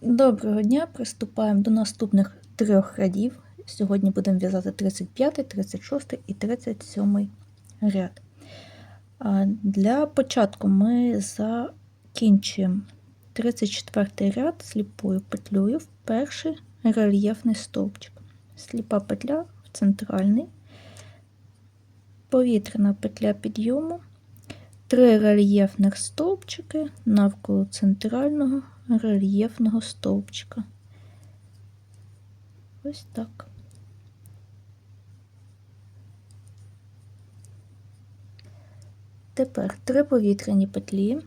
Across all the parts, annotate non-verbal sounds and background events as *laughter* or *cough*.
Доброго дня! Приступаємо до наступних трьох рядів. Сьогодні будемо в'язати 35, 36 і 37 ряд. Для початку ми закінчуємо 34 ряд сліпою петлею в перший рельєфний стовпчик. Сліпа петля в центральний, повітряна петля підйому, три рельєфних стовпчики навколо центрального рельєфного стовпчика. Ось так. Тепер три повітряні петлі,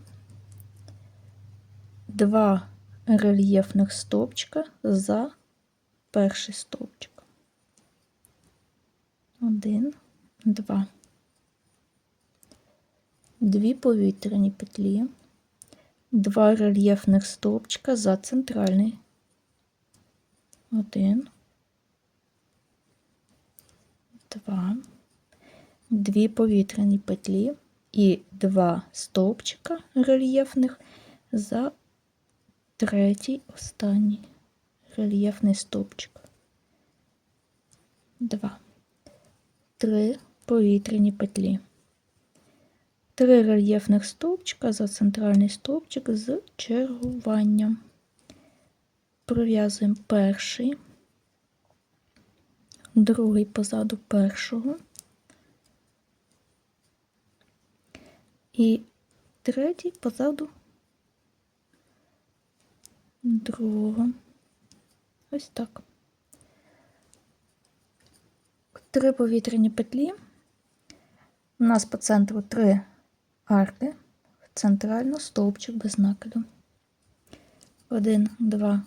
два рельєфних стовпчика за перший стовпчик. Один, два. Дві повітряні петлі два рельєфних стовпчика за центральний. Один, два, дві повітряні петлі і два стовпчика рельєфних за третій останній рельєфний стовпчик. Два, три повітряні петлі. Три рельєфних стовпчика за центральний стовпчик з чергуванням. Пров'язуємо перший, другий позаду першого і третій позаду другого. Ось так. Три повітряні петлі. У нас по центру три арки центрально стовпчик без накиду. Один, два,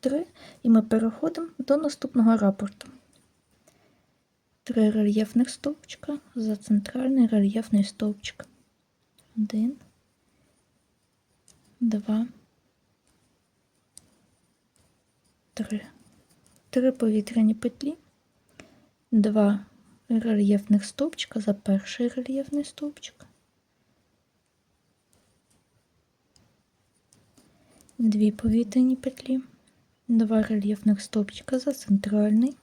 три. І ми переходимо до наступного рапорту. Три рельєфних стовпчика за центральний рельєфний стовпчик. Один, два, три. Три повітряні петлі, два рельєфних стовпчика за перший рельєфний стовпчик. Дві повітряні петлі, два рельєфних стовпчика за центральний,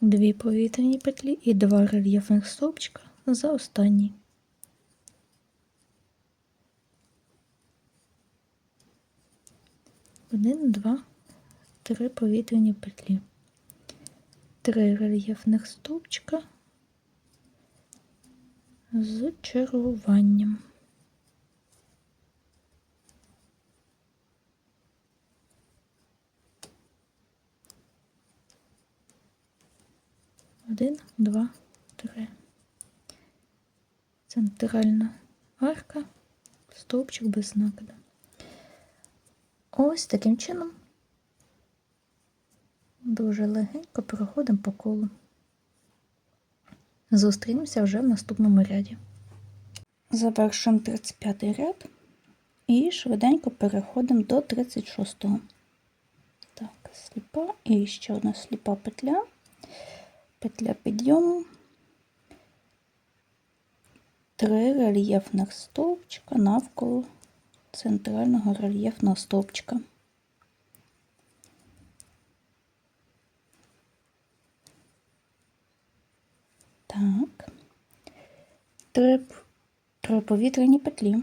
дві повітряні петлі і два рельєфних стовпчика за останній. Один, два, три повітряні петлі, три рельєфних стовпчика з чергуванням. Один, два, три. Центральна арка, стовпчик без накиду. Ось таким чином дуже легенько проходимо по колу. Зустрінемося вже в наступному ряді. Завершуємо 35 ряд і швиденько переходимо до 36-го. Так, сліпа і ще одна сліпа петля петля підйому, три рельєфних стовпчика навколо центрального рельєфного стовпчика. Так, три, три повітряні петлі.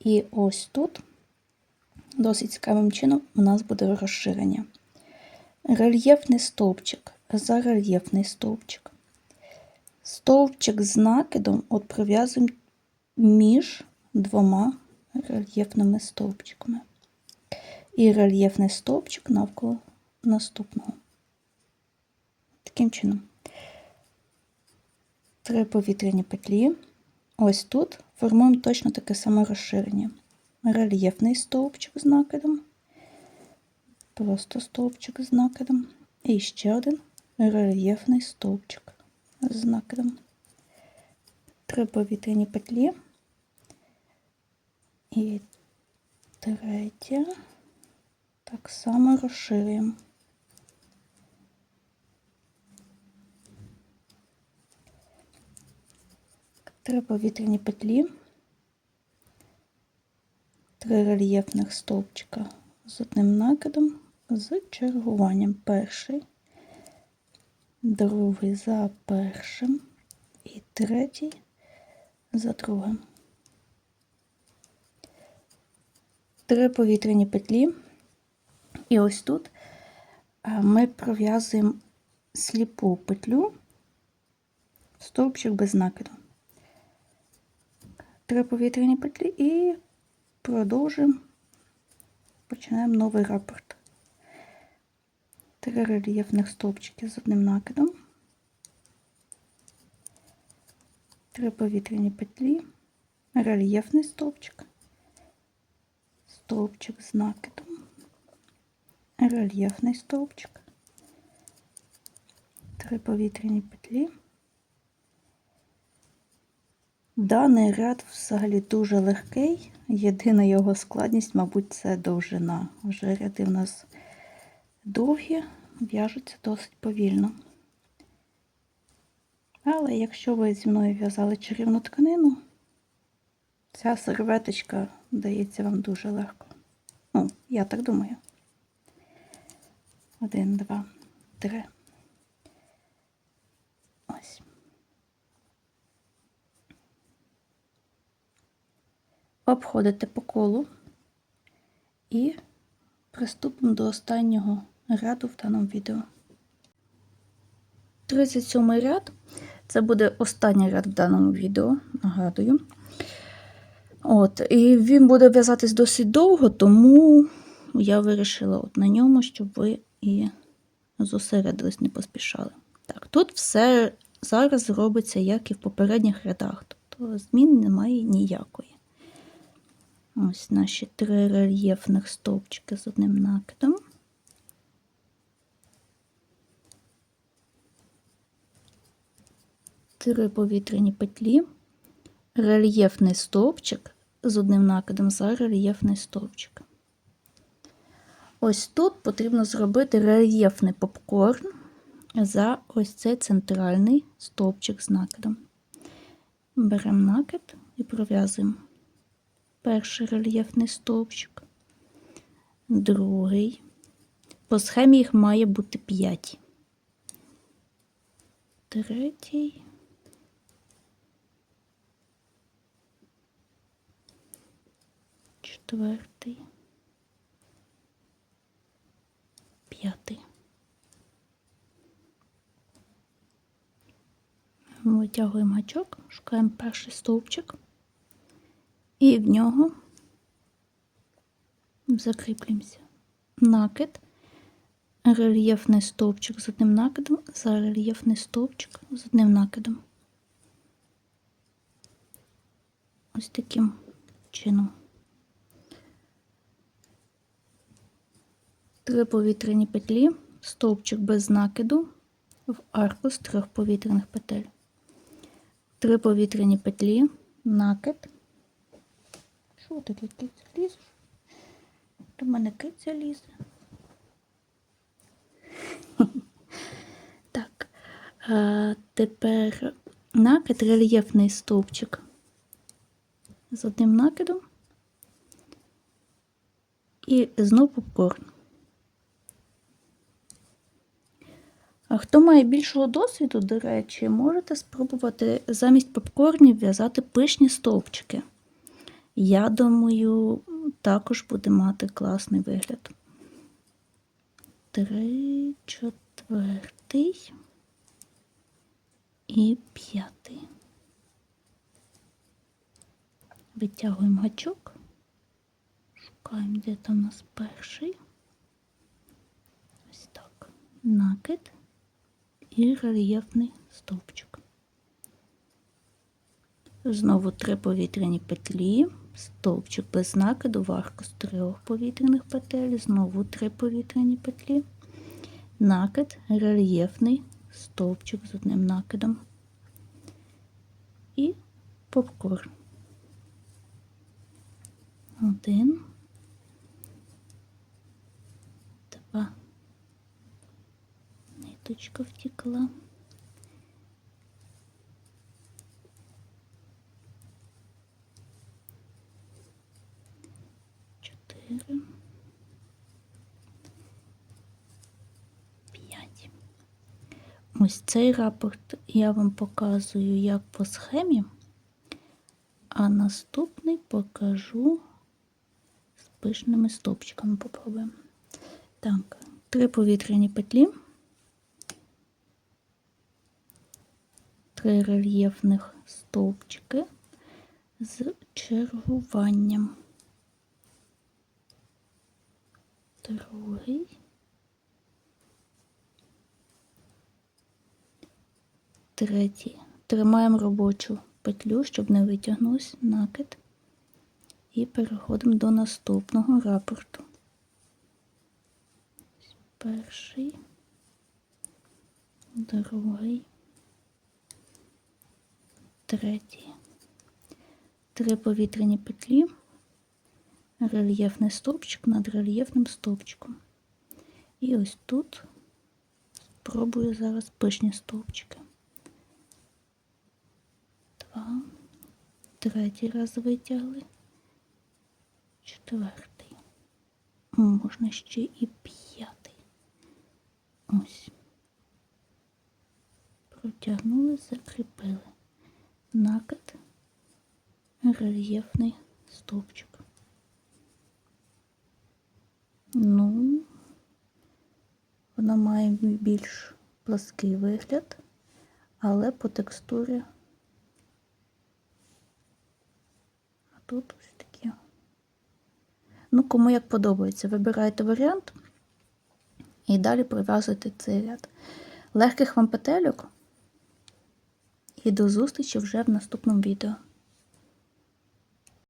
І ось тут досить цікавим чином у нас буде розширення. Рельєфний стовпчик за рельєфний стовпчик. Стовпчик з накидом от пров'язуємо між двома рельєфними стовпчиками. І рельєфний стовпчик навколо наступного. Таким чином, три повітряні петлі. Ось тут формуємо точно таке саме розширення. Рельєфний стовпчик з накидом, просто стовпчик з накидом. І ще один рельєфний стовпчик з накидом. Три повітряні петлі. І третя. Так само розширюємо. Три повітряні петлі, три рельєфних стовпчика з одним накидом з чергуванням. Перший, другий за першим і третій за другим. Три повітряні петлі. І ось тут е, ми пров'язуємо сліпу петлю в стовпчик без накиду. Три повітряні петлі і продовжуємо, починаємо новий рапорт. Три рельєфних стовпчики з одним накидом. Три повітряні петлі, рельєфний стовпчик, стовпчик з накидом, рельєфний стовпчик, три повітряні петлі. Даний ряд взагалі дуже легкий. Єдина його складність, мабуть, це довжина. Вже ряди в нас довгі, в'яжуться досить повільно. Але якщо ви зі мною в'язали чарівну тканину, ця серветочка дається вам дуже легко. Ну, я так думаю. Один, два, три. Ось. Обходите по колу і приступимо до останнього ряду в даному відео. 37 ряд це буде останній ряд в даному відео, нагадую. От, І він буде в'язатись досить довго, тому я вирішила от на ньому, щоб ви і зосередились, не поспішали. Так, тут все зараз робиться, як і в попередніх рядах, тобто змін немає ніякої. Ось наші три рельєфних стовпчики з одним накидом. Три повітряні петлі, рельєфний стовпчик з одним накидом за рельєфний стовпчик. Ось тут потрібно зробити рельєфний попкорн за ось цей центральний стовпчик з накидом. Беремо накид і пров'язуємо перший рельєфний стовпчик, другий. По схемі їх має бути 5. Третій. Четвертий. П'ятий. Витягуємо гачок, шукаємо перший стовпчик і в нього закріплюємося. Накид, рельєфний стовпчик з одним накидом, за рельєфний стовпчик з одним накидом. Ось таким чином. Три повітряні петлі, стовпчик без накиду в арку з трьох повітряних петель. Три повітряні петлі, накид. Що тут киця лізеш? До мене киця лізе. *laughs* Так, а тепер накид, рельєфний стовпчик з одним накидом і знову попкорн. А хто має більшого досвіду, до речі, можете спробувати замість попкорнів в'язати пишні стовпчики. Я думаю, також буде мати класний вигляд. Три, четвертий і п'ятий. Витягуємо гачок, шукаємо, де там у нас перший. Ось так. Накид і рельєфний стовпчик. Знову три повітряні петлі, стовпчик без накиду, варку з трьох повітряних петель, знову три повітряні петлі, накид, рельєфний стовпчик з одним накидом і попкорн. Один, два, ниточка втекла. Ось цей рапорт я вам показую як по схемі, а наступний покажу з пишними стовпчиками. Попробуємо. Так, три повітряні петлі, три рельєфних стовпчики з чергуванням. Другий. Третій. Тримаємо робочу петлю, щоб не витягнувся накид. І переходимо до наступного рапорту. Перший, другий, третій. Три повітряні петлі, рельєфний стовпчик над рельєфним стовпчиком. І ось тут спробую зараз пишні стовпчики. Два, третій раз витягли, четвертий. Можна ще і п'ятий. Ось. Протягнули, закріпили. Накид, рельєфний стовпчик. Ну, вона має більш плаский вигляд, але по текстурі. Тут ось такі. Ну, кому як подобається, вибирайте варіант і далі прив'язуєте цей ряд. Легких вам петельок і до зустрічі вже в наступному відео.